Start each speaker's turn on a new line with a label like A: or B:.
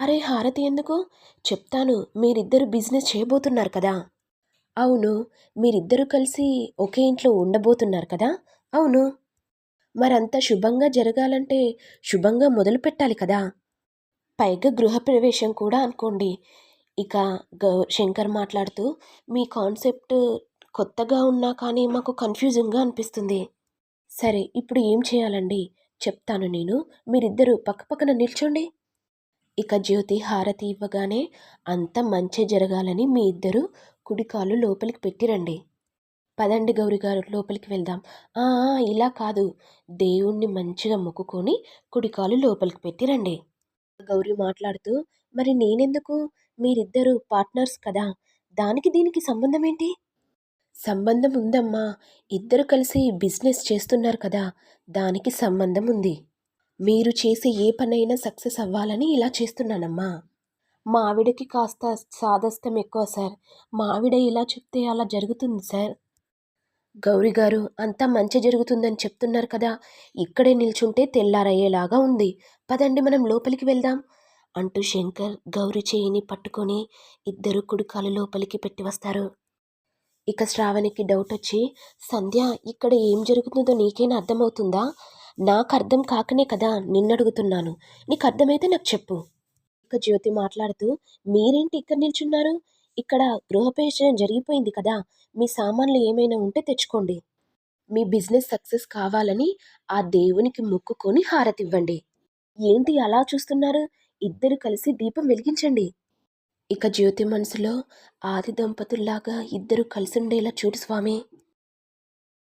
A: అరే హారతి ఎందుకు? చెప్తాను మీరిద్దరు బిజినెస్ చేయబోతున్నారు కదా? అవును మీరిద్దరూ కలిసి ఒకే ఇంట్లో ఉండబోతున్నారు కదా? అవును. మరంత శుభంగా జరగాలంటే శుభంగా మొదలు పెట్టాలి కదా? పైగా గృహప్రవేశం కూడా అనుకోండి. ఇక గౌ శంకర్ మాట్లాడుతూ మీ కాన్సెప్ట్ కొత్తగా ఉన్నా కానీ మాకు కన్ఫ్యూజింగ్గా అనిపిస్తుంది. సరే ఇప్పుడు ఏం చేయాలండి? చెప్తాను నేను. మీరిద్దరూ పక్కపక్కన నిల్చోండి. ఇక జ్యోతి హారతి ఇవ్వగానే అంత మంచి జరగాలని మీ ఇద్దరు కుడికాలు లోపలికి పెట్టిరండి పదండి గౌరిగారు లోపలికి వెళ్దాం. "ఆ, ఇలా కాదు. దేవుణ్ణి మంచిగా మొక్కుకొని కుడికాలు లోపలికి పెట్టిరండి గౌరి మాట్లాడుతూ మరి నేనెందుకు? మీరిద్దరు పార్ట్నర్స్ కదా. దానికి దీనికి సంబంధం ఏంటి? సంబంధం ఉందమ్మా. ఇద్దరు కలిసి బిజినెస్ చేస్తున్నారు కదా. దానికి సంబంధం ఉంది. మీరు చేసే ఏ పనైనా సక్సెస్ అవ్వాలని ఇలా చేస్తున్నానమ్మా. మా ఆవిడకి కాస్త సాదస్తం ఎక్కువ సార్. మా ఆవిడ ఇలా చెప్తే అలా జరుగుతుంది సార్. గౌరీ గారు అంతా మంచి జరుగుతుందని చెప్తున్నారు కదా. ఇక్కడే నిల్చుంటే తెల్లారయ్యేలాగా ఉంది. పదండి మనం లోపలికి వెళ్దాం. అంటూ శంకర్ గౌరి చేయిని పట్టుకొని ఇద్దరు కుడికాలు లోపలికి పెట్టి వస్తారు. ఇక శ్రావణికి డౌట్ వచ్చి సంధ్య ఇక్కడ ఏం జరుగుతుందో నీకైనా అర్థమవుతుందా? నాకు అర్థం కాకనే కదా నిన్నడుగుతున్నాను. నీకు అర్థమైతే నాకు చెప్పు. ఇక జ్యోతి మాట్లాడుతూ మీరేంటి ఇక్కడ నిల్చున్నారు? ఇక్కడ గృహప్రవేశం జరిగిపోయింది కదా. మీ సామాన్లు ఏమైనా ఉంటే తెచ్చుకోండి. మీ బిజినెస్ సక్సెస్ కావాలని ఆ దేవునికి మొక్కుకొని హారతివ్వండి. ఏంటి అలా చూస్తున్నారు? ఇద్దరు కలిసి దీపం వెలిగించండి. ఇక జ్యోతి మనసులో ఆది దంపతుల్లాగా ఇద్దరు కలిసి ఉండేలా చూడు స్వామి.